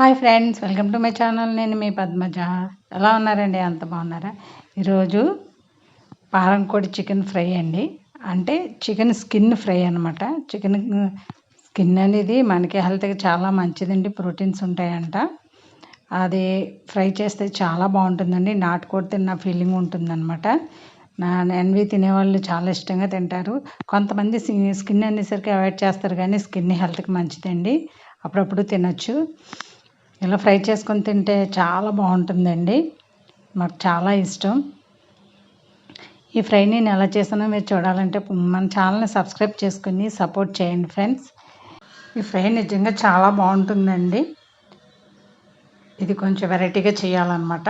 Hi friends welcome to my channel. నేను మీ పద్మజ. ఎలా ఉన్నారండి? అంత బాగున్నారా? ఈరోజు పారంకోడి చికెన్ ఫ్రై అండి. అంటే చికెన్ స్కిన్ ఫ్రై అనమాట చికెన్ స్కిన్ అనేది మనకి హెల్త్కి చాలా మంచిదండి. ప్రోటీన్స్ ఉంటాయంట. అది ఫ్రై చేస్తే చాలా బాగుంటుందండి. నాటుకోడి తిన్న ఫీలింగ్ ఉంటుందన్నమాట. నా ఎన్వి తినేవాళ్ళు చాలా ఇష్టంగా తింటారు. కొంతమంది స్కిన్ అనేసరికి అవాయిడ్ చేస్తారు కానీ స్కిన్ హెల్త్కి మంచిదండి. అప్పుడప్పుడు తినచ్చు. ఇలా ఫ్రై చేసుకొని తింటే చాలా బాగుంటుందండి. మాకు చాలా ఇష్టం. ఈ ఫ్రై నేను ఎలా చేసానో మీరు చూడాలంటే మన ఛానల్ని సబ్స్క్రైబ్ చేసుకుని సపోర్ట్ చేయండి ఫ్రెండ్స్. ఈ ఫ్రై నిజంగా చాలా బాగుంటుందండి. ఇది కొంచెం వెరైటీగా చేయాలన్నమాట.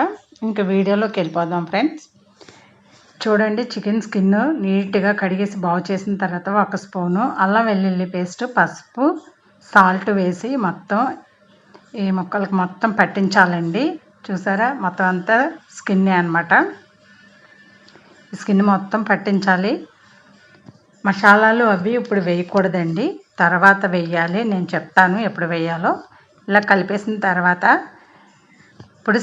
ఇంకా వీడియోలోకి వెళ్ళిపోదాం ఫ్రెండ్స్. చూడండి చికెన్ స్కిన్ నీట్గా కడిగేసి బాగు చేసిన తర్వాత ఒక స్పూను అల్లం వెల్లుల్లి పేస్ట్ పసుపు సాల్ట్ వేసి మొత్తం ఈ ముక్కలకు మొత్తం పట్టించాలండి. చూసారా? మొత్తం అంతా స్కిన్నే అనమాట స్కిన్ మొత్తం పట్టించాలి. మసాలాలు అవి ఇప్పుడు వేయకూడదండి. తర్వాత వేయాలి. నేను చెప్తాను ఎప్పుడు వేయాలో. ఇలా కలిపేసిన తర్వాత ఇప్పుడు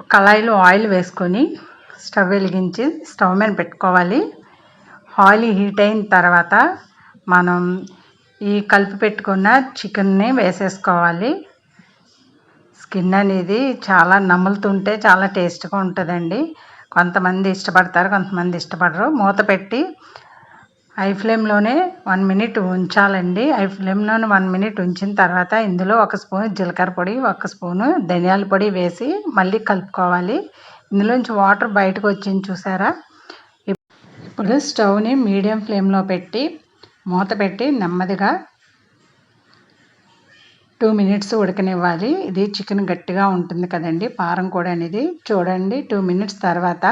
కళాయిలో ఆయిల్ వేసుకొని స్టవ్ వెలిగించి స్టవ్ మీద పెట్టుకోవాలి. ఆయిల్ హీట్ అయిన తర్వాత మనం ఈ కలిపి పెట్టుకున్న చికెన్ని వేసేసుకోవాలి. స్కిన్ అనేది చాలా నములుతుంటే చాలా టేస్ట్గా ఉంటుందండి. కొంతమంది ఇష్టపడతారు కొంతమంది ఇష్టపడరు. మూత పెట్టి ఐ ఫ్లేమ్లోనే వన్ మినిట్ ఉంచాలండి. ఐ ఫ్లేమ్లోనే వన్ మినిట్ ఉంచిన తర్వాత ఇందులో ఒక స్పూన్ జీలకర్ర పొడి ఒక స్పూను ధనియాల పొడి వేసి మళ్ళీ కలుపుకోవాలి. ఇందులోంచి వాటర్ బయటకు వచ్చింది చూసారా? ఇప్పుడు స్టవ్ని మీడియం ఫ్లేమ్లో పెట్టి మూత పెట్టి నెమ్మదిగా టూ మినిట్స్ ఉడకనివ్వాలి. ఇది చికెన్ గట్టిగా ఉంటుంది కదండి. పారం కూడా అనేది చూడండి. టూ మినిట్స్ తర్వాత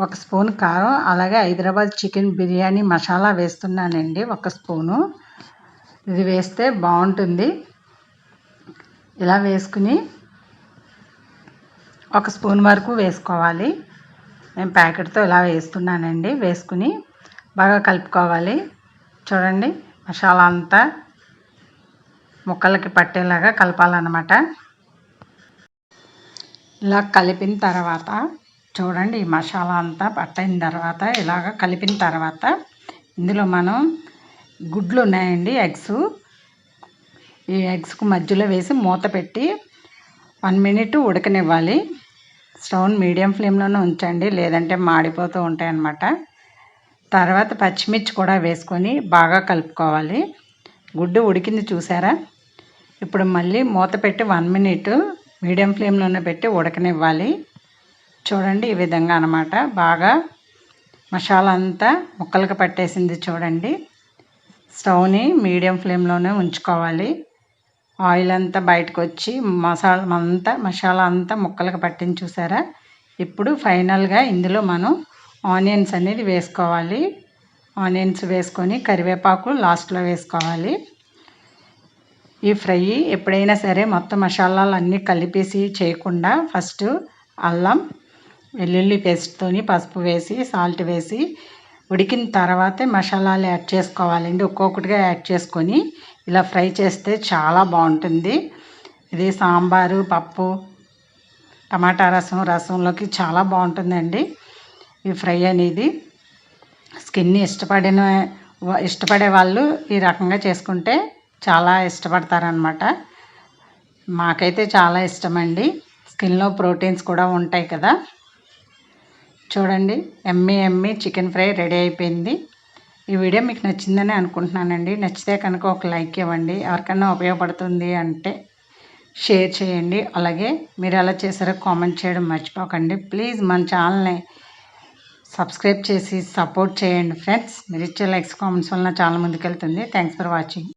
ఒక స్పూన్ కారం అలాగే హైదరాబాద్ చికెన్ బిర్యానీ మసాలా వేస్తున్నానండి ఒక స్పూను. ఇది వేస్తే బాగుంటుంది. ఇలా వేసుకుని ఒక స్పూన్ వరకు వేసుకోవాలి. నేను ప్యాకెట్తో ఇలా వేస్తున్నానండి. వేసుకుని బాగా కలుపుకోవాలి. చూడండి మసాలా అంతా ముక్కలకి పట్టేలాగా కలపాలన్నమాట. ఇలా కలిపిన తర్వాత చూడండి ఈ మసాలా అంతా పట్టైన తర్వాత ఇలాగ కలిపిన తర్వాత ఇందులో మనం గుడ్లు ఉన్నాయండి ఎగ్స్. ఈ ఎగ్స్కు మధ్యలో వేసి మూత పెట్టి వన్ మినిట్ ఉడకనివ్వాలి. స్టవ్ మీడియం ఫ్లేమ్లోనే ఉంచండి లేదంటే మాడిపోతూ ఉంటాయి అన్నమాట తర్వాత పచ్చిమిర్చి కూడా వేసుకొని బాగా కలుపుకోవాలి. గుడ్డు ఉడికింది చూసారా? ఇప్పుడు మళ్ళీ మూత పెట్టి వన్ మినిట్ మీడియం ఫ్లేమ్లోనే పెట్టి ఉడకనివ్వాలి. చూడండి ఈ విధంగా అనమాట బాగా మసాలా అంతా ముక్కలకు పట్టేసింది చూడండి. స్టవ్ని మీడియం ఫ్లేమ్లోనే ఉంచుకోవాలి. ఆయిల్ అంతా బయటకు వచ్చి మసాలా అంతా మసాలా అంతా ముక్కలకు పట్టించి చూసారా? ఇప్పుడు ఫైనల్గా ఇందులో మనం ఆనియన్స్ అనేది వేసుకోవాలి. ఆనియన్స్ వేసుకొని కరివేపాకు లాస్ట్లో వేసుకోవాలి. ఈ ఫ్రై ఎప్పుడైనా సరే మొత్తం మసాలాలు అన్నీ కలిపేసి చేయకుండా ఫస్ట్ అల్లం వెల్లుల్లి పేస్ట్తోని పసుపు వేసి సాల్ట్ వేసి ఉడికిన తర్వాతే మసాలాలు యాడ్ చేసుకోవాలండి. ఒక్కొక్కటిగా యాడ్ చేసుకొని ఇలా ఫ్రై చేస్తే చాలా బాగుంటుంది. ఇది సాంబారు పప్పు టమాటా రసం రసంలోకి చాలా బాగుంటుందండి ఈ ఫ్రై అనేది. స్కిన్ ఇష్టపడిన ఇష్టపడే వాళ్ళు ఈ రకంగా చేసుకుంటే చాలా ఇష్టపడతారనమాట మాకైతే చాలా ఇష్టమండి. స్కిన్లో ప్రోటీన్స్ కూడా ఉంటాయి కదా. చూడండి ఎమ్మి ఎమ్మి చికెన్ ఫ్రై రెడీ అయిపోయింది. ఈ వీడియో మీకు నచ్చిందని అనుకుంటున్నానండి. నచ్చితే కనుక ఒక లైక్ ఇవ్వండి. ఎవరికైనా ఉపయోగపడుతుంది అంటే షేర్ చేయండి. అలాగే మీరు ఎలా చేశారో కామెంట్ చేయడం మర్చిపోకండి. ప్లీజ్ మన ఛానల్ని సబ్స్క్రైబ్ చేసి సపోర్ట్ చేయండి ఫ్రెండ్స్. మీరు ఇచ్చే లైక్స్ కామెంట్స్ వల్ల చాలా ముందుకెళ్తుంది. Thanks for watching.